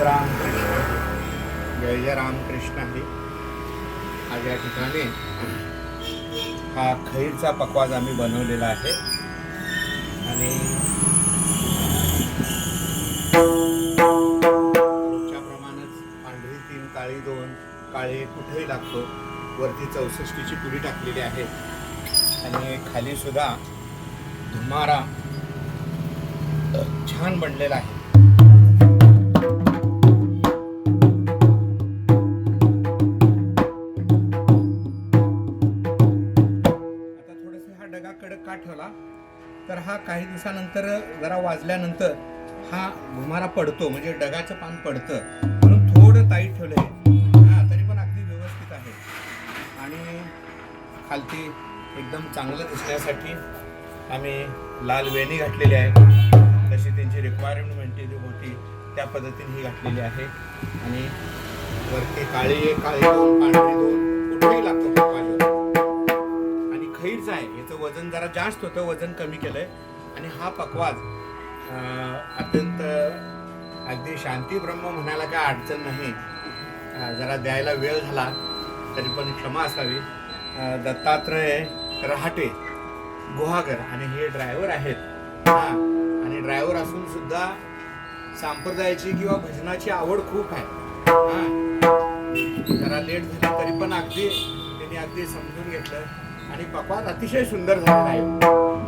रामकृष्ण जय जय रामकृष्ण आहे आज या ठिकाणी हा खैरचा पकवाज आम्ही बनवलेला आहे. आणि प्रमाणच पांढरी तीन काळी दोन काळे कुठेही लागतो. वरती चौसष्टीची पुरी टाकलेली आहे. आणि खाली सुद्धा धुमारा छान बनलेला आहे. थोडस कडक का ठेवला? तर हा काही दिवसानंतर जरा वाजल्यानंतर हा घुमारा पडतो म्हणजे डगाचं पान पडतं. म्हणून थोडं ताईट ठेवलंय. हा तरी पण अगदी व्यवस्थित आहे. आणि खालती एकदम चांगलं दिसण्यासाठी आम्ही लाल वेणी घातलेली आहे. तशी त्यांची रिक्वायरमेंट होती त्या पद्धतीने ही घातलेली आहे. आणि वरती काळी काळी दोन पांढरी दोन कुठेही लागतो. चुकीचं आहे. याचं वजन जरा जास्त होतं वजन कमी केलंय. आणि हा पकवाज अत्यंत अगदी शांती ब्रह्म म्हणायला काय अडचण नाही. जरा द्यायला वेळ झाला तरी पण क्षमा असावी. दत्तात्रय रहाटे गुहागर आणि हे ड्रायव्हर आहेत. आणि ड्रायव्हर असून सुद्धा संप्रदायाची किंवा भजनाची आवड खूप आहे. जरा लेट झाली तरी पण अगदी त्यांनी अगदी समजून घेतलं. आणि पकवान अतिशय सुंदर झालेला आहे.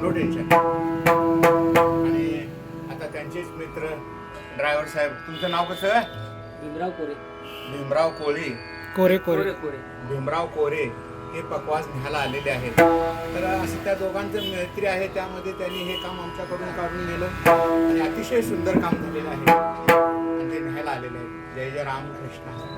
नो टेन्शन आणि आता त्यांचेच मित्र ड्रायव्हर साहेब तुमचं नाव कसं आहे? भीमराव कोरे. भीमराव कोळी कोरे कोरे. कोरे भीमराव कोरे हे पकवास न्यायला आलेले आहेत. तर असं त्या दोघांचं मैत्री आहे त्यामध्ये त्यांनी हे काम आमच्याकडून काढून नेलं. आणि अतिशय सुंदर काम झालेलं आहे. आणि ते न्यायला आलेले आहेत. जय जय रामकृष्ण.